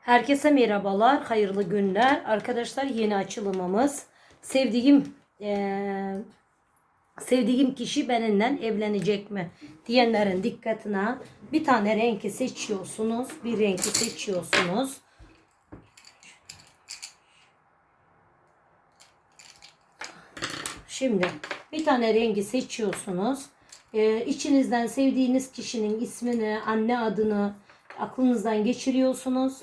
Herkese merhabalar, hayırlı günler. Arkadaşlar yeni açılımımız. Sevdiğim eee, sevdiğim kişi benimle evlenecek mi diyenlerin dikkatine bir tane renki seçiyorsunuz. Bir renki seçiyorsunuz. Şimdi bir tane rengi seçiyorsunuz. Ee, içinizden sevdiğiniz kişinin ismini, anne adını aklınızdan geçiriyorsunuz.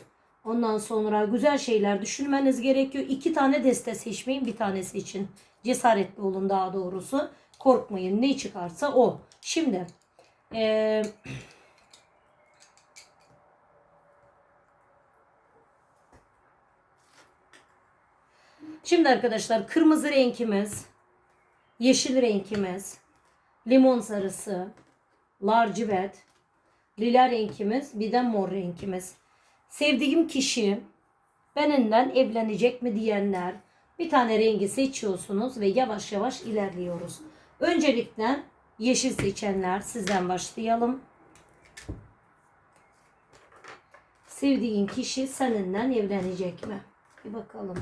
Ondan sonra güzel şeyler düşünmeniz gerekiyor. İki tane deste seçmeyin, bir tanesi için. Cesaretli olun daha doğrusu. Korkmayın. Ne çıkarsa o. Şimdi ee, Şimdi arkadaşlar kırmızı renkimiz, yeşil renkimiz, limon sarısı, lacivert, lila renkimiz, bir de mor renkimiz. Sevdiğim kişi benimle evlenecek mi diyenler bir tane rengi seçiyorsunuz ve yavaş yavaş ilerliyoruz. Öncelikle yeşil seçenler sizden başlayalım. Sevdiğin kişi seninle evlenecek mi? Bir bakalım.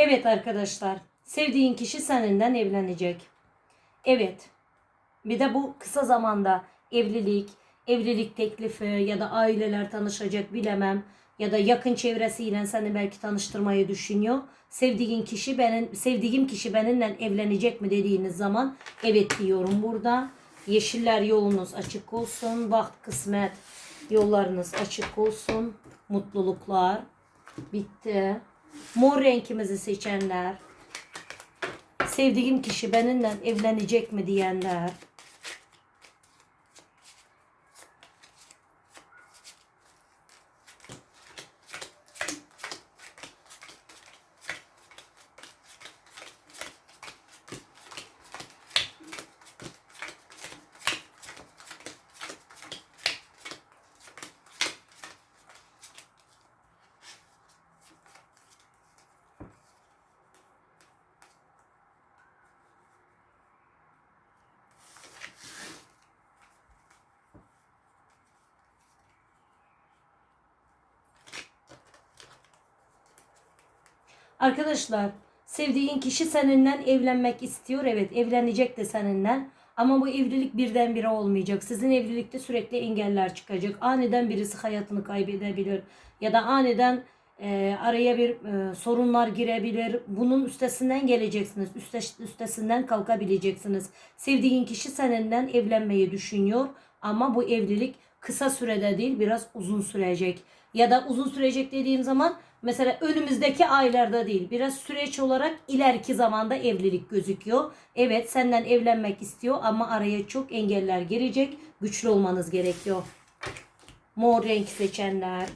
Evet arkadaşlar, sevdiğin kişi seninle evlenecek. Evet. Bir de bu kısa zamanda evlilik, evlilik teklifi ya da aileler tanışacak bilemem ya da yakın çevresiyle seni belki tanıştırmayı düşünüyor. Sevdiğin kişi benim sevdiğim kişi benimle evlenecek mi dediğiniz zaman evet diyorum burada. Yeşiller yolunuz açık olsun. Vaxt kısmet yollarınız açık olsun. Mutluluklar. Bitti. Mor renkimizi seçenler. Sevdiğim kişi benimle evlenecek mi diyenler. Arkadaşlar sevdiğin kişi seninle evlenmek istiyor. Evet evlenecek de seninle. Ama bu evlilik birdenbire olmayacak. Sizin evlilikte sürekli engeller çıkacak. Aniden birisi hayatını kaybedebilir. Ya da aniden e, araya bir e, sorunlar girebilir. Bunun üstesinden geleceksiniz. Üste, üstesinden kalkabileceksiniz. Sevdiğin kişi seninle evlenmeyi düşünüyor. Ama bu evlilik kısa sürede değil biraz uzun sürecek. Ya da uzun sürecek dediğim zaman mesela önümüzdeki aylarda değil biraz süreç olarak ileriki zamanda evlilik gözüküyor. Evet senden evlenmek istiyor ama araya çok engeller girecek. Güçlü olmanız gerekiyor. Mor renk seçenler.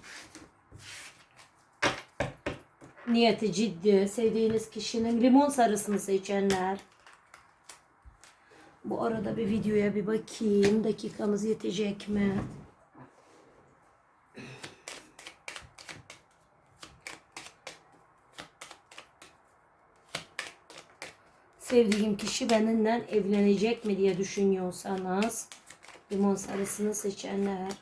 Niyeti ciddi. Sevdiğiniz kişinin limon sarısını seçenler. Bu arada bir videoya bir bakayım. Dakikamız yetecek mi? Sevdiğim kişi benimle evlenecek mi diye düşünüyorsanız limon sarısını seçenler.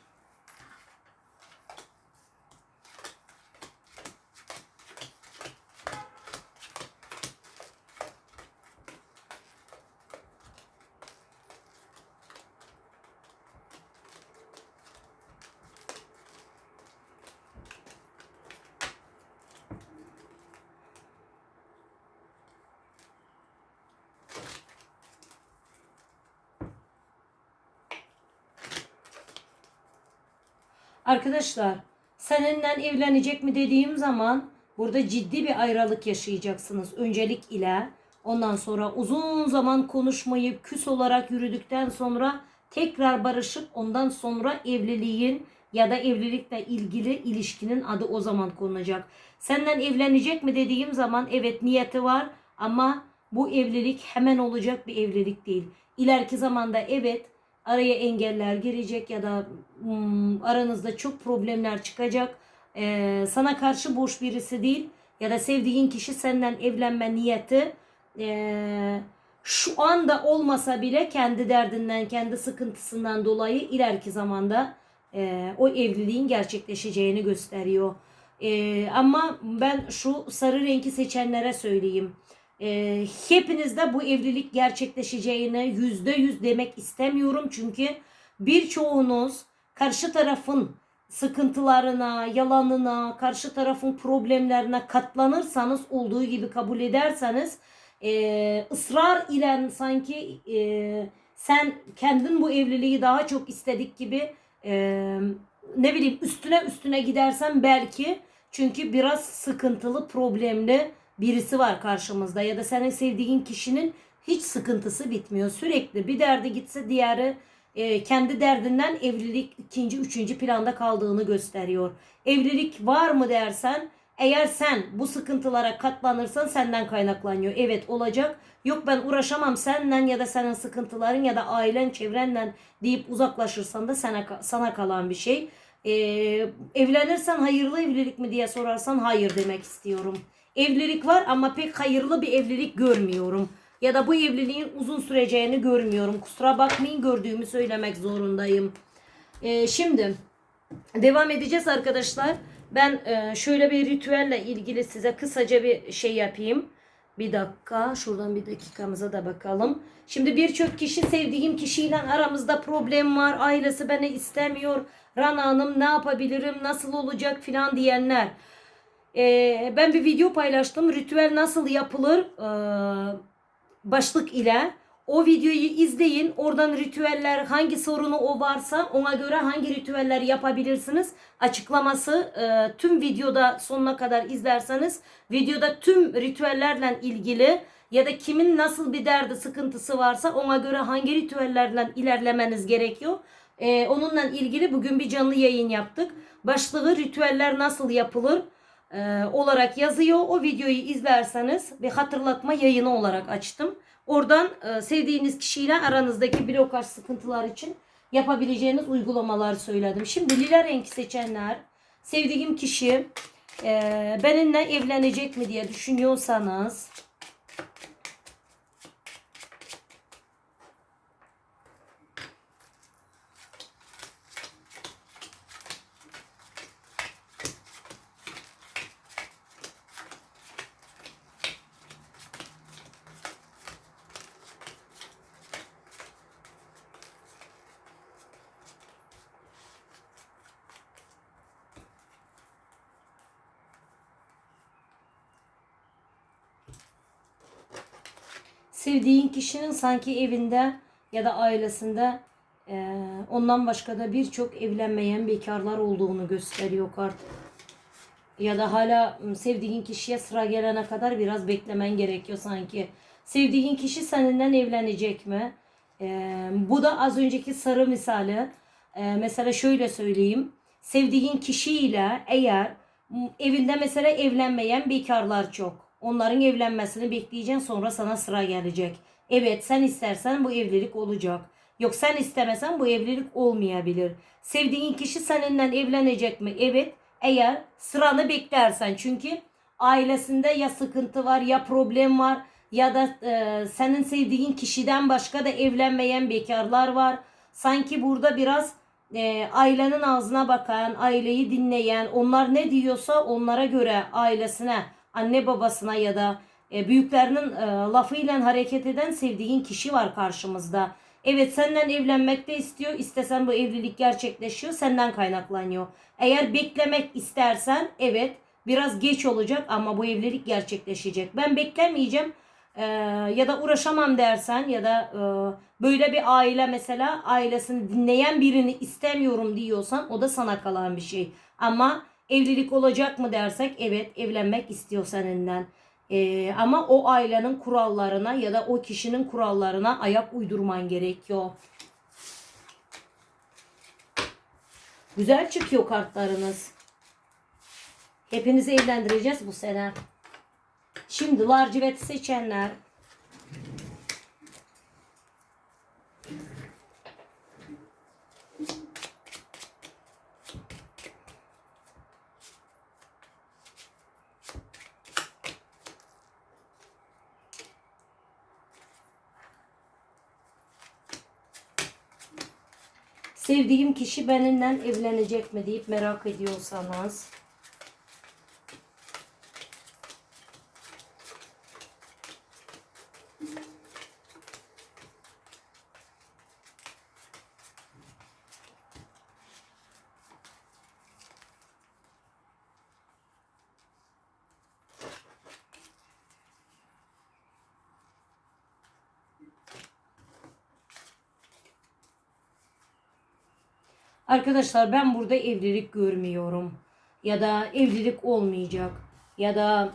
Arkadaşlar seninle evlenecek mi dediğim zaman burada ciddi bir ayrılık yaşayacaksınız öncelik ile. Ondan sonra uzun zaman konuşmayıp küs olarak yürüdükten sonra tekrar barışıp ondan sonra evliliğin ya da evlilikle ilgili ilişkinin adı o zaman konulacak. Senden evlenecek mi dediğim zaman evet niyeti var ama bu evlilik hemen olacak bir evlilik değil. İleriki zamanda evet araya engeller girecek ya da hmm, aranızda çok problemler çıkacak. Ee, sana karşı boş birisi değil ya da sevdiğin kişi senden evlenme niyeti ee, şu anda olmasa bile kendi derdinden, kendi sıkıntısından dolayı ileriki zamanda e, o evliliğin gerçekleşeceğini gösteriyor. E, ama ben şu sarı renki seçenlere söyleyeyim. E, hepinizde bu evlilik gerçekleşeceğine yüzde yüz demek istemiyorum. Çünkü birçoğunuz karşı tarafın sıkıntılarına, yalanına, karşı tarafın problemlerine katlanırsanız olduğu gibi kabul ederseniz e, ısrar ile sanki e, sen kendin bu evliliği daha çok istedik gibi e, ne bileyim üstüne üstüne gidersen belki çünkü biraz sıkıntılı problemli birisi var karşımızda ya da senin sevdiğin kişinin hiç sıkıntısı bitmiyor. Sürekli bir derdi gitse diğeri e, kendi derdinden evlilik ikinci, üçüncü planda kaldığını gösteriyor. Evlilik var mı dersen eğer sen bu sıkıntılara katlanırsan senden kaynaklanıyor. Evet olacak. Yok ben uğraşamam senden ya da senin sıkıntıların ya da ailen çevrenle deyip uzaklaşırsan da sana, sana kalan bir şey. Ee, evlenirsen hayırlı evlilik mi diye sorarsan hayır demek istiyorum. Evlilik var ama pek hayırlı bir evlilik görmüyorum. Ya da bu evliliğin uzun süreceğini görmüyorum. Kusura bakmayın gördüğümü söylemek zorundayım. Ee, şimdi devam edeceğiz arkadaşlar. Ben e, şöyle bir ritüelle ilgili size kısaca bir şey yapayım. Bir dakika şuradan bir dakikamıza da bakalım. Şimdi birçok kişi sevdiğim kişiyle aramızda problem var. Ailesi beni istemiyor. Rana Hanım ne yapabilirim nasıl olacak filan diyenler. Ee, ben bir video paylaştım. Ritüel nasıl yapılır ee, başlık ile. O videoyu izleyin. Oradan ritüeller hangi sorunu o varsa ona göre hangi ritüeller yapabilirsiniz. Açıklaması e, tüm videoda sonuna kadar izlerseniz videoda tüm ritüellerle ilgili ya da kimin nasıl bir derdi sıkıntısı varsa ona göre hangi ritüellerle ilerlemeniz gerekiyor. E, onunla ilgili bugün bir canlı yayın yaptık. Başlığı ritüeller nasıl yapılır e, olarak yazıyor. O videoyu izlerseniz bir hatırlatma yayını olarak açtım. Oradan e, sevdiğiniz kişiyle aranızdaki blokaj sıkıntılar için yapabileceğiniz uygulamalar söyledim. Şimdi lila renk seçenler sevdiğim kişi e, benimle evlenecek mi diye düşünüyorsanız sevdiğin kişinin sanki evinde ya da ailesinde e, ondan başka da birçok evlenmeyen bekarlar olduğunu gösteriyor kart. Ya da hala sevdiğin kişiye sıra gelene kadar biraz beklemen gerekiyor sanki. Sevdiğin kişi seninle evlenecek mi? E, bu da az önceki sarı misali. E, mesela şöyle söyleyeyim. Sevdiğin kişiyle eğer evinde mesela evlenmeyen bekarlar çok. Onların evlenmesini bekleyeceksin sonra sana sıra gelecek. Evet sen istersen bu evlilik olacak. Yok sen istemesen bu evlilik olmayabilir. Sevdiğin kişi seninle evlenecek mi? Evet. Eğer sıranı beklersen çünkü ailesinde ya sıkıntı var ya problem var ya da e, senin sevdiğin kişiden başka da evlenmeyen bekarlar var. Sanki burada biraz e, ailenin ağzına bakan, aileyi dinleyen, onlar ne diyorsa onlara göre ailesine anne babasına ya da e, büyüklerinin e, lafıyla hareket eden sevdiğin kişi var karşımızda. Evet senden evlenmek de istiyor. İstesen bu evlilik gerçekleşiyor. Senden kaynaklanıyor. Eğer beklemek istersen evet biraz geç olacak ama bu evlilik gerçekleşecek. Ben beklemeyeceğim e, ya da uğraşamam dersen ya da e, böyle bir aile mesela ailesini dinleyen birini istemiyorum diyorsan o da sana kalan bir şey. Ama Evlilik olacak mı dersek evet evlenmek istiyor seninle. Ee, ama o ailenin kurallarına ya da o kişinin kurallarına ayak uydurman gerekiyor. Güzel çıkıyor kartlarınız. Hepinizi evlendireceğiz bu sene. Şimdi lacivert seçenler Sevdiğim kişi benimle evlenecek mi deyip merak ediyorsanız. Arkadaşlar ben burada evlilik görmüyorum. Ya da evlilik olmayacak. Ya da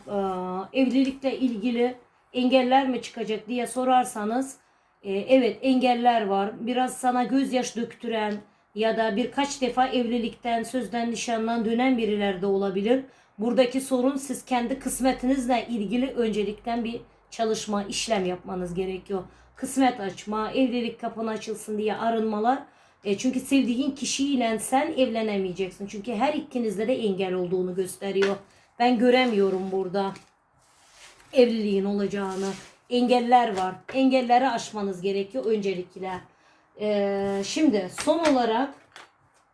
e, evlilikle ilgili engeller mi çıkacak diye sorarsanız e, evet engeller var. Biraz sana gözyaş döktüren ya da birkaç defa evlilikten, sözden, nişandan dönen biriler de olabilir. Buradaki sorun siz kendi kısmetinizle ilgili öncelikten bir çalışma, işlem yapmanız gerekiyor. Kısmet açma, evlilik kapın açılsın diye arınmalar e, çünkü sevdiğin kişiyle sen evlenemeyeceksin. Çünkü her ikinizde de engel olduğunu gösteriyor. Ben göremiyorum burada evliliğin olacağını. Engeller var. Engelleri aşmanız gerekiyor öncelikle. E, şimdi son olarak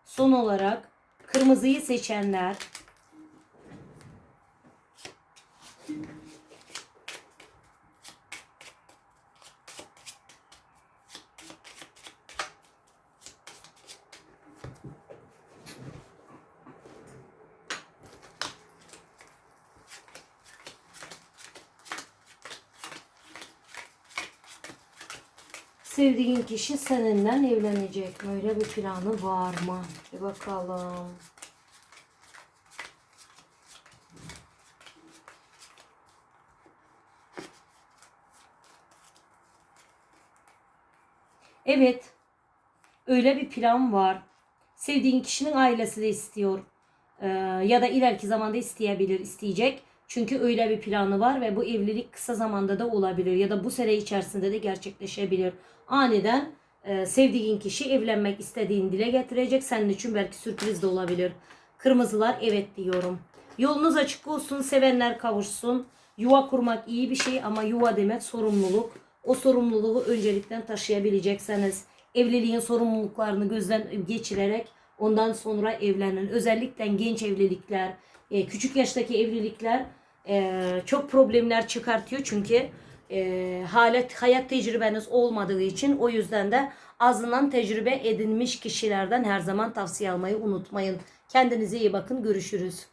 son olarak kırmızıyı seçenler Sevdiğin kişi seninle evlenecek mi? Öyle bir planı var mı? Bir bakalım. Evet. Öyle bir plan var. Sevdiğin kişinin ailesi de istiyor. Ee, ya da ileriki zamanda isteyebilir, isteyecek. Çünkü öyle bir planı var ve bu evlilik kısa zamanda da olabilir ya da bu sene içerisinde de gerçekleşebilir. Aniden e, sevdiğin kişi evlenmek istediğini dile getirecek. Senin için belki sürpriz de olabilir. Kırmızılar evet diyorum. Yolunuz açık olsun, sevenler kavuşsun. Yuva kurmak iyi bir şey ama yuva demek sorumluluk. O sorumluluğu öncelikten taşıyabilecekseniz evliliğin sorumluluklarını gözden geçirerek ondan sonra evlenin. Özellikle genç evlilikler, e, küçük yaştaki evlilikler e, çok problemler çıkartıyor çünkü e, halet hayat tecrübeniz olmadığı için o yüzden de azından tecrübe edinmiş kişilerden her zaman tavsiye almayı unutmayın. Kendinize iyi bakın. Görüşürüz.